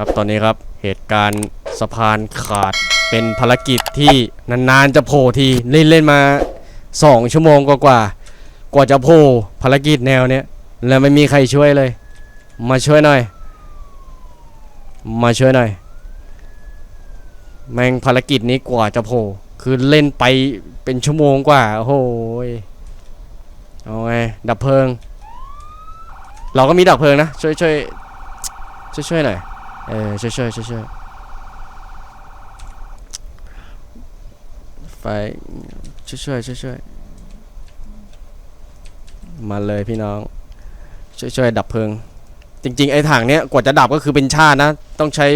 ครับตอนนี้ครับเหตุการณ์สะพานขาดเป็นภารกิจที่นานๆจะโผล่ทีเล่นเล่นมาสองชั่วโมงกว่าๆกว่าจะโผล่ภารกิจแนวเนี้ยแล้วไม่มีใครช่วยเลย มาช่วยหน่อย มาช่วยหน่อย แม่งภารกิจนี้กว่าจะโผล่คือเล่นไปเป็นชั่วโมงกว่าโอ้โหยเอาไงดับเพลิง เราก็มีดับเพลิงนะช่วยช่วยช่วยช่วยหน่อย เออช่วยช่วยช่วยช่วยไฟช่วยช่วยช่วยช่วยมาเลยพี่น้อง ช่วยช่วยดับเพลิง จริง ๆ ไอ้ถังเนี้ยกว่าจะดับก็คือเป็นชาตินะ ต้องใช้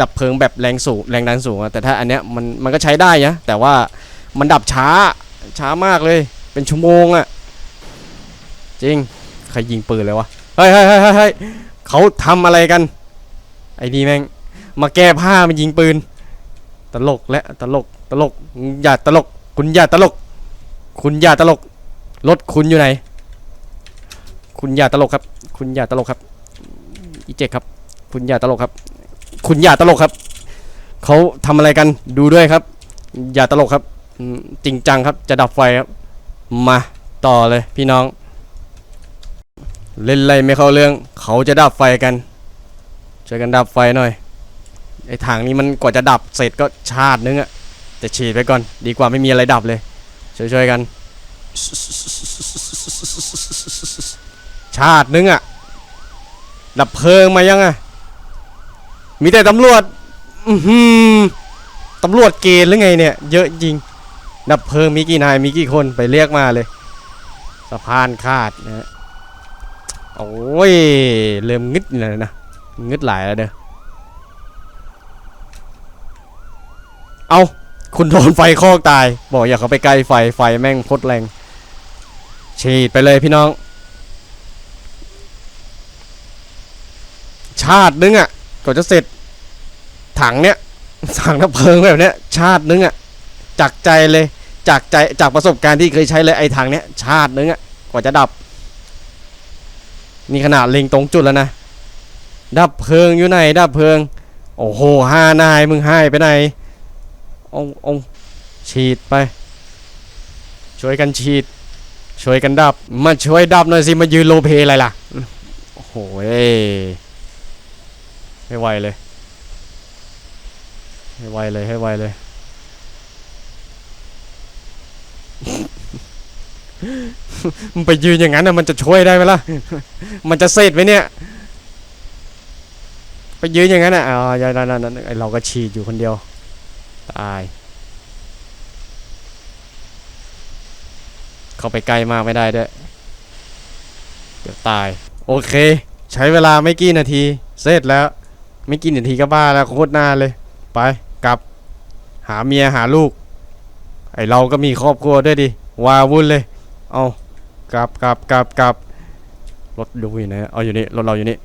ดับเพลิงแบบแรงสูงแรงดันสูงอะแต่ถ้าอันเนี้ยมันมันก็ใช้ได้นะแต่ว่ามันดับช้าช้ามากเลยเป็นชั่วโมงอะจริง ใครยิงปืนเลยวะ เฮ้ยเฮ้ยเฮ้ยเฮ้ยเขาทำอะไรกัน ไอ้นี่แม่ง มาแก้ผ้ามันยิงปืน ตลกและตลกตลกอย่าตลก คุณอย่าตลก คุณอย่าตลก รถคุณอยู่ไหน คุณอย่าตลกครับ คุณอย่าตลกครับ อีเจกครับ คุณอย่าตลกครับ คุณอย่าตลกครับ เขาทำอะไรกันดูด้วยครับ อย่าตลกครับ จริงจังครับ จะดับไฟครับ มาต่อเลยพี่น้อง เล่นไรไม่เข้าเรื่อง เขาจะดับไฟกัน ช่วยกันดับไฟหน่อย ไอ้ถังนี้มันกว่าจะดับเสร็จก็ชาตินึงอะแต่ฉีดไปก่อน ดีกว่าไม่มีอะไรดับเลย ช่วยๆกัน ชาตินึงอะดับเพลิงมายังอะมีแต่ตำรวจอือหือตำรวจเกณฑ์หรือไงเนี่ย เยอะจริง ดับเพลิงมีกี่นายมีกี่คนไปเรียกมาเลยสะพานขาดนะฮะโอ้ยเริ่มงึดเลยนะ เงึดหลายแล้วเด้อเอาคุณโดนไฟคอกตาย บอกอย่าเข้าไปใกล้ไฟไฟแม่งพดแรง ฉีดไปเลยพี่น้อง ชาตินึงอะ่ะก่อนจะเสร็จ ถังเนี้ยถังน้ำเพลิงแบบเนี้ย ชาตินึงอะ่ะจากใจเลยจากใจจากประสบการณ์ที่เคยใช้เลยไอ้ถังเนี้ย ชาตินึงอะ่ะกว่าจะดับ นี่ขนาดเล็งตรงจุดแล้วนะ ดับเพลิงอยู่ไหน ดับเพลิง โอ้โหห้านายมึงให้ไปไหนององฉีดไป ช่วยกันฉีด ช่วยกันดับ มาช่วยดับหน่อยสิ มายืนโลเพอะไรล่ะ โอ้โหเอ้ยให้ไวเลย ให้ไวเลย ให้ไวเลย มันไปยืนอย่างนั้นนะมันจะช่วยได้ไหมล่ะ มันจะเสร็จไหมเนี่ย ไปยืนอย่างนั้นอะอ๋ออย่างนั้นนั้นไอเราก็ฉีดอยู่คนเดียวตาย เข้าไปใกล้มากไม่ได้ด้วยเดี๋ยวตาย โอเค ใช้เวลาไม่กี่นาที เสร็จแล้ว ไม่กี่นาทีก็บ้าแล้วโคตรหน้าเลย ไปกลับ หาเมียหาลูก ไอเราก็มีครอบครัวด้วยดิวาวุ่นเลย เอากลับกลับกลับกลับรถดูอยู่ไหนเอาอยู่นี่รถเราอยู่นี่